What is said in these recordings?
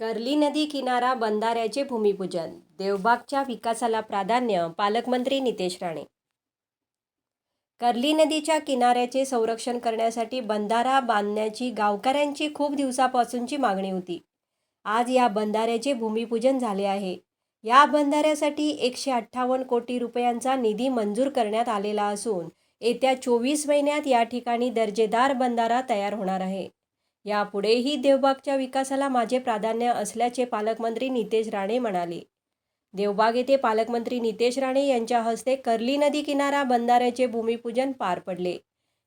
Curly नदी किनारा बंधाऱ्याचे भूमिपूजन. देवबागच्या विकासाला प्राधान्य पालकमंत्री नितेश राणे. कर्ली नदीच्या किनाऱ्याचे संरक्षण करण्यासाठी बंधारा बांधण्याची गावकऱ्यांची खूप दिवसापासूनची मागणी होती. आज या बंधाऱ्याचे भूमिपूजन झाले आहे. या बंधाऱ्यासाठी एकशे अठ्ठावन्न कोटी रुपयांचा निधी मंजूर करण्यात आलेला असून येत्या चोवीस महिन्यात या ठिकाणी दर्जेदार बंधारा तयार होणार आहे. यापुढेही देवबागच्या विकासाला माझे प्राधान्य असल्याचे पालकमंत्री नितेश राणे म्हणाले. देवबाग येथे पालकमंत्री नितेश राणे यांच्या हस्ते कर्ली नदी किनारा बंधाऱ्याचे भूमिपूजन पार पडले.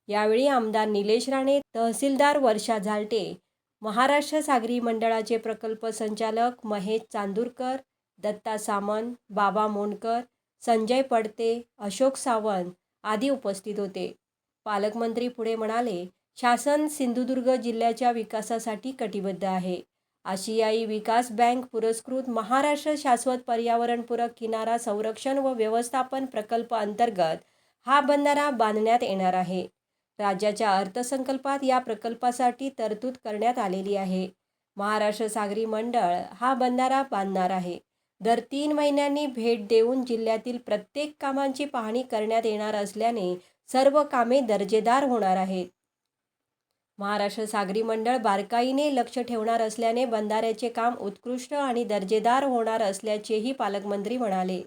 यावेळी आमदार निलेश राणे तहसीलदार वर्षा झालटे महाराष्ट्र सागरी मंडळाचे प्रकल्प संचालक महेश चांदूरकर दत्ता सामंत बाबा मोंडकर संजय पडते अशोक सावंत आदी उपस्थित होते. पालकमंत्री पुढे म्हणाले शासन सिंधुदुर्ग जिल्ह्याच्या विकासासाठी कटिबद्ध आहे. आशियाई विकास बँक पुरस्कृत महाराष्ट्र शाश्वत पर्यावरणपूरक किनारा संरक्षण व व्यवस्थापन प्रकल्प अंतर्गत हा बंधारा बांधण्यात येणार आहे. राज्याच्या अर्थसंकल्पात या प्रकल्पासाठी तरतूद करण्यात आलेली आहे. महाराष्ट्र सागरी मंडळ हा बंधारा बांधणार आहे. दर तीन महिन्यांनी भेट देऊन जिल्ह्यातील प्रत्येक कामांची पाहणी करण्यात येणार असल्याने सर्व कामे दर्जेदार होणार आहेत. महाराष्ट्र सागरी मंडळ बारकाईने लक्ष ठेवणार असल्याने बंधाऱ्याचे काम उत्कृष्ट आणि दर्जेदार होणार असल्याचेही पालकमंत्री म्हणाले.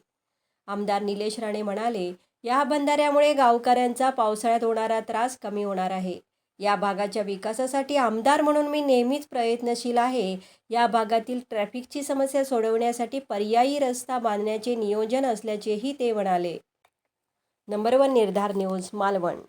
आमदार निलेश राणे म्हणाले या बंधाऱ्यामुळे गावकऱ्यांचा पावसाळ्यात होणारा त्रास कमी होणार आहे. या भागाच्या विकासासाठी आमदार म्हणून मी नेहमीच प्रयत्नशील आहे. या भागातील ट्रॅफिकची समस्या सोडवण्यासाठी पर्यायी रस्ता बांधण्याचे नियोजन असल्याचेही ते म्हणाले. नंबर वन निर्धार न्यूज मालवण.